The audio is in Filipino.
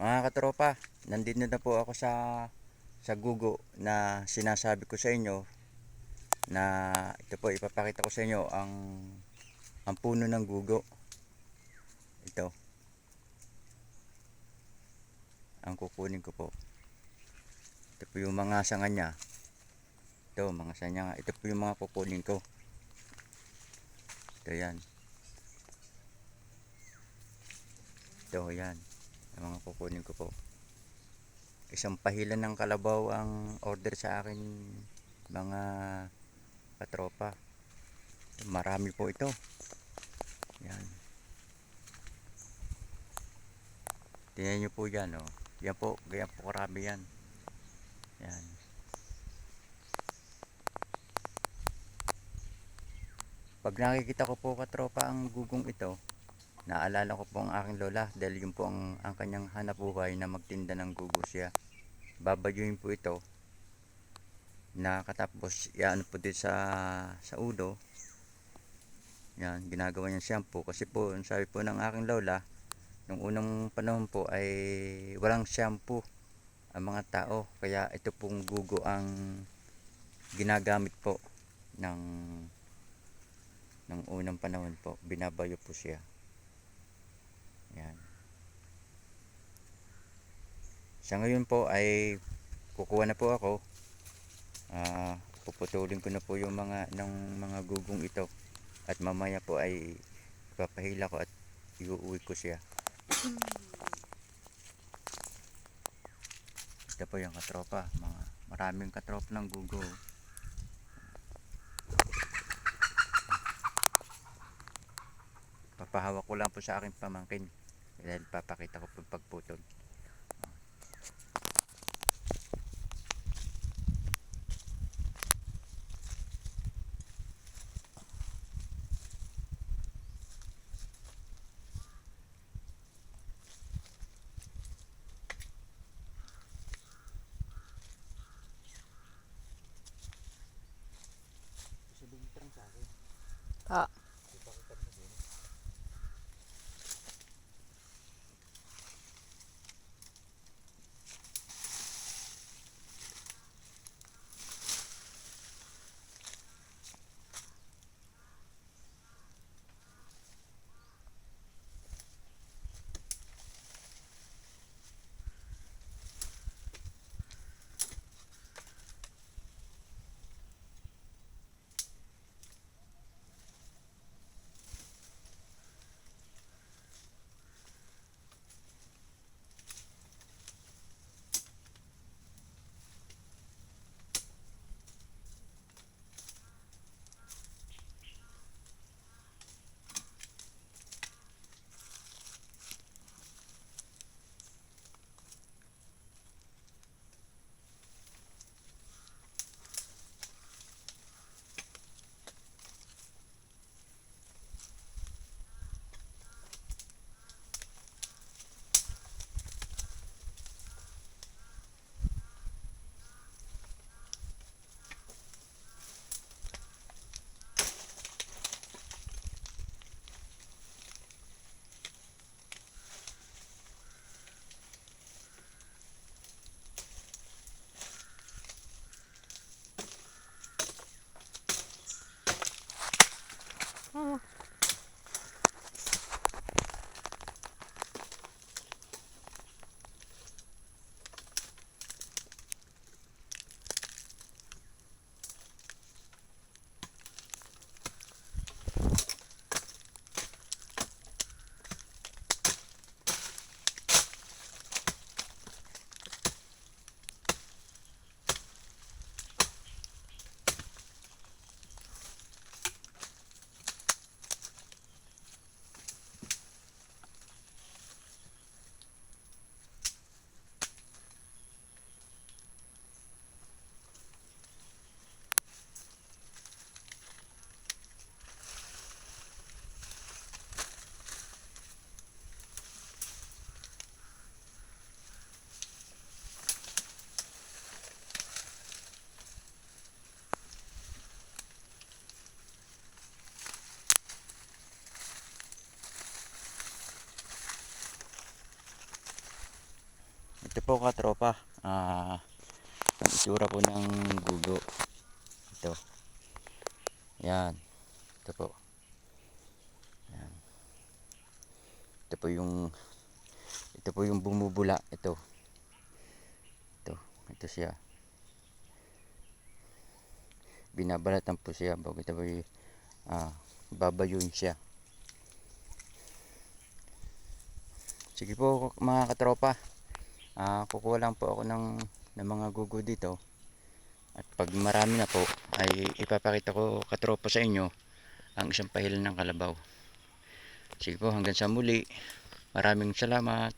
Mga katropa, nandito na po ako sa sa gugo na sinasabi ko sa inyo na ito po ipapakita ko sa inyo ang ang puno ng gugo. Ito. Ang kukunin ko po. Ito po yung mga sanga niya. Ito, mga sanga. Ito po yung mga kukunin ko. Ito yan. Ito yan. Ang mga kukunin ko po. Isang pahilan ng kalabaw ang order sa akin mga katropa. Marami po ito. Yan. Tingnan nyo po yan. Oh. Yan po. Ganyan po karami yan. Yan. Pag nakikita ko po katropa ang gugong ito, naalala ko po ang aking lola dahil yun po ang, ang kanyang hanap buhay na magtinda ng gugo siya. Babayuin po ito. Na katapos iano po din sa sa ulo. Yan, ginagawa niya shampoo. Kasi po, sabi po ng aking lola, nung unang panahon po ay walang shampoo ang mga tao. Kaya ito pong gugo ang ginagamit po ng ng unang panahon po. Binabayo po siya yan. Sa ngayon po ay kukuha na po ako. Ah, puputulin ko na po yung mga ng mga gugong ito. At mamaya po ay ipapahila ko at iuwi ko siya. Ito po yung katropa mga maraming katropa ng gugo papahawak ko lang po sa aking pamangkin. Dahil papakita ko po pagputol. Ah. Ito po katropa. Ah, ang itsura po ng gugo. Ito. Yan. Ito po. Yan. Ito po yung ito po yung bumubula. Ito. Ito. Ito siya. Binabalatan po siya bago ito po yung ah, babayuin siya. Sige po mga katropa. Ah, kukuha lang po ako ng, ng mga gugo dito. At pag marami na po, ay ipapakita ko katropa sa inyo ang isang pahilan ng kalabaw. Sige po, hanggang sa muli. Maraming salamat.